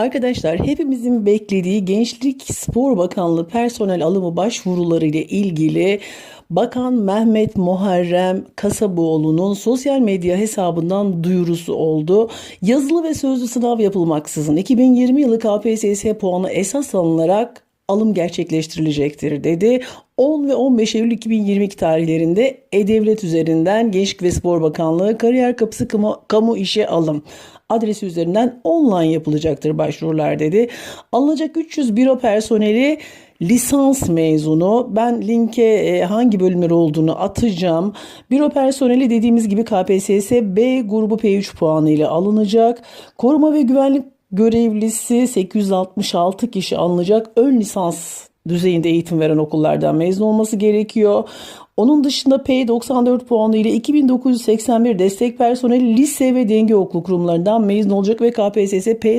Arkadaşlar hepimizin beklediği Gençlik Spor Bakanlığı personel alımı başvuruları ile ilgili Bakan Mehmet Muharrem Kasaboğlu'nun sosyal medya hesabından duyurusu oldu. Yazılı ve sözlü sınav yapılmaksızın 2020 yılı KPSS puanı esas alınarak alım gerçekleştirilecektir dedi. 10 ve 15 Eylül 2022 tarihlerinde E-Devlet üzerinden Gençlik ve Spor Bakanlığı Kariyer Kapısı Kamu, Kamu İşe Alım adresi üzerinden online yapılacaktır başvurular dedi. Alınacak 300 büro personeli lisans mezunu. Ben linke e, hangi bölümler olduğunu atacağım. Büro personeli dediğimiz gibi KPSS B grubu P3 puanı ile alınacak. Koruma ve güvenlik görevlisi 866 kişi alınacak. Ön lisans düzeyinde eğitim veren okullardan mezun olması gerekiyor. Onun dışında P94 puanı ile 2981 destek personeli lise ve denge okulu kurumlarından mezun olacak ve KPSS P